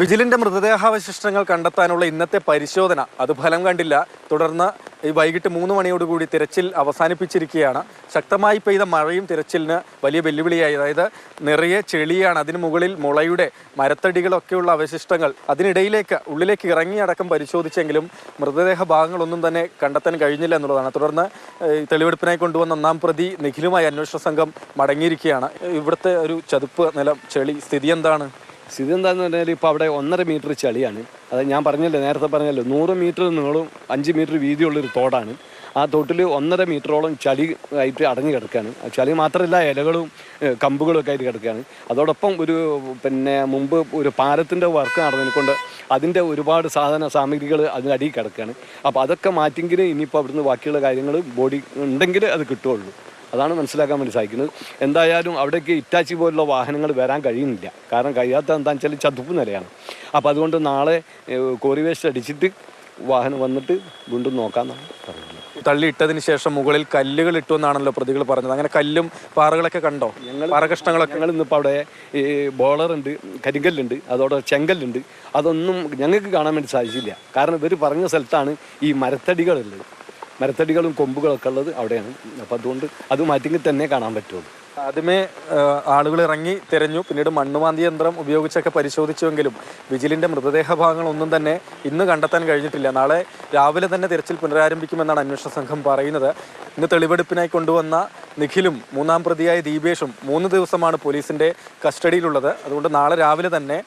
വിജിലിന്റെ മൃതദേഹാവശിഷ്ടങ്ങൾ കണ്ടെത്താനുള്ള ഇന്നത്തെ പരിശോധന. അത് ഫലം കണ്ടില്ല. തുടർന്ന് ഈ വൈകിട്ട് മൂന്ന് മണിയോടുകൂടി തിരച്ചിൽ അവസാനിപ്പിച്ചിരിക്കുകയാണ്. ശക്തമായി പെയ്ത മഴയും തിരച്ചിലിന് വലിയ വെല്ലുവിളിയായി. അതായത് നിറയെ ചെളിയാണ്. അതിന് മുകളിൽ മുളയുടെ മരത്തടികളൊക്കെയുള്ള അവശിഷ്ടങ്ങൾ അതിനിടയിലേക്ക് ഉള്ളിലേക്ക് ഇറങ്ങി അടക്കം പരിശോധിച്ചെങ്കിലും മൃതദേഹ ഭാഗങ്ങളൊന്നും തന്നെ കണ്ടെത്താൻ കഴിഞ്ഞില്ല എന്നുള്ളതാണ്. തുടർന്ന് തെളിവെടുപ്പിനായി കൊണ്ടുവന്ന ഒന്നാം പ്രതി നിഖിലുമായി അന്വേഷണ സംഘം മടങ്ങിയിരിക്കുകയാണ്. ഇവിടുത്തെ ഒരു ചതുപ്പ് നിലം ചെളി സ്ഥിതി എന്താണ്? സ്ഥിതി എന്താന്ന് പറഞ്ഞാൽ ഇപ്പോൾ അവിടെ ഒന്നര മീറ്റർ ചളിയാണ്. അത് ഞാൻ പറഞ്ഞല്ലോ നേരത്തെ പറഞ്ഞല്ലോ നൂറ് മീറ്റർ നീളവും അഞ്ച് മീറ്റർ വീതിയുള്ളൊരു തോടാണ്. ആ തോട്ടിൽ ഒന്നര മീറ്ററോളം ചളി ആയിട്ട് അടഞ്ഞു കിടക്കുകയാണ് ചളി മാത്രമല്ല ഇലകളും കമ്പുകളും ഒക്കെ ആയിട്ട് കിടക്കുകയാണ് അതോടൊപ്പം ഒരു പിന്നെ മുമ്പ് ഒരു പാലത്തിന്റെ വർക്ക് നടന്നതിനെക്കൊണ്ട് അതിന്റെ ഒരുപാട് സാധന സാമഗ്രികൾ അതിനടിയിൽ കിടക്കുകയാണ് അപ്പോൾ അതൊക്കെ മാറ്റിയെങ്കിൽ ഇനിയിപ്പോൾ അവിടുന്ന് ബാക്കിയുള്ള കാര്യങ്ങൾ ബോഡി ഉണ്ടെങ്കിൽ അത് കിട്ടുകയുള്ളൂ. അതാണ് മനസ്സിലാക്കാൻ വേണ്ടി സാധിക്കുന്നത്. എന്തായാലും അവിടേക്ക് ഇറ്റാച്ചി പോലുള്ള വാഹനങ്ങൾ വരാൻ കഴിയുന്നില്ല. കാരണം കഴിയാത്ത എന്താണെന്ന് വെച്ചാൽ ചതുപ്പ് നിലയാണ്. അപ്പോൾ അതുകൊണ്ട് നാളെ കോറി വേസ്റ്റ് അടിച്ചിട്ട് വാഹനം വന്നിട്ട് വീണ്ടും നോക്കാമെന്നാണ് പറയുന്നത് തള്ളിയിട്ടതിന് ശേഷം മുകളിൽ കല്ലുകൾ ഇട്ടു എന്നാണല്ലോ പ്രതികൾ പറഞ്ഞത്. അങ്ങനെ കല്ലും പാറകളൊക്കെ കണ്ടോ? ഞങ്ങൾ പാറകഷ്ണങ്ങളൊക്കെ ഞങ്ങൾ ഇന്നിപ്പോൾ അവിടെ ഈ ബോളറുണ്ട് കരിങ്കല്ലുണ്ട് അതോടെ ചെങ്കല്ലുണ്ട്. അതൊന്നും ഞങ്ങൾക്ക് കാണാൻ വേണ്ടി സാധിച്ചില്ല. കാരണം ഇവർ പറഞ്ഞ സ്ഥലത്താണ് ഈ മരത്തടികളുള്ളത്. മരത്തടികളും കൊമ്പുകളൊക്കെ ഉള്ളത് അവിടെയാണ്. അപ്പോൾ അതുകൊണ്ട് അത് മാറ്റിങ്ങി തന്നെ കാണാൻ പറ്റുള്ളൂ. ആദ്യമേ ആളുകൾ ഇറങ്ങി തിരഞ്ഞു. പിന്നീട് മണ്ണുമാന്തി യന്ത്രം ഉപയോഗിച്ചൊക്കെ പരിശോധിച്ചുവെങ്കിലും വിജിലിന്റെ മൃതദേഹ ഭാഗങ്ങൾ ഒന്നും തന്നെ ഇന്ന് കണ്ടെത്താൻ കഴിഞ്ഞിട്ടില്ല. നാളെ രാവിലെ തന്നെ തിരച്ചിൽ പുനരാരംഭിക്കുമെന്നാണ് അന്വേഷണ സംഘം പറയുന്നത്. ഇന്ന് തെളിവെടുപ്പിനായി കൊണ്ടുവന്ന നിഖിലും മൂന്നാം പ്രതിയായ ദീപേഷും മൂന്ന് ദിവസമാണ് പോലീസിന്റെ കസ്റ്റഡിയിലുള്ളത്. അതുകൊണ്ട് നാളെ രാവിലെ തന്നെ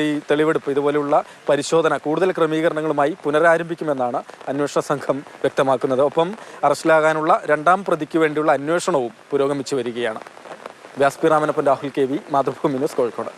ഈ തെളിവെടുപ്പ് ഇതുപോലെയുള്ള പരിശോധന കൂടുതൽ ക്രമീകരണങ്ങളുമായി പുനരാരംഭിക്കുമെന്നാണ് അന്വേഷണ സംഘം വ്യക്തമാക്കുന്നത്. ഒപ്പം അറസ്റ്റിലാകാനുള്ള രണ്ടാം പ്രതിക്ക് വേണ്ടിയുള്ള അന്വേഷണവും പുരോഗമിച്ചു വരികയാണ്. വ്യാസ്പി രാമനപ്പൻ Rahul K V Mathrubhumi news Kozhikode.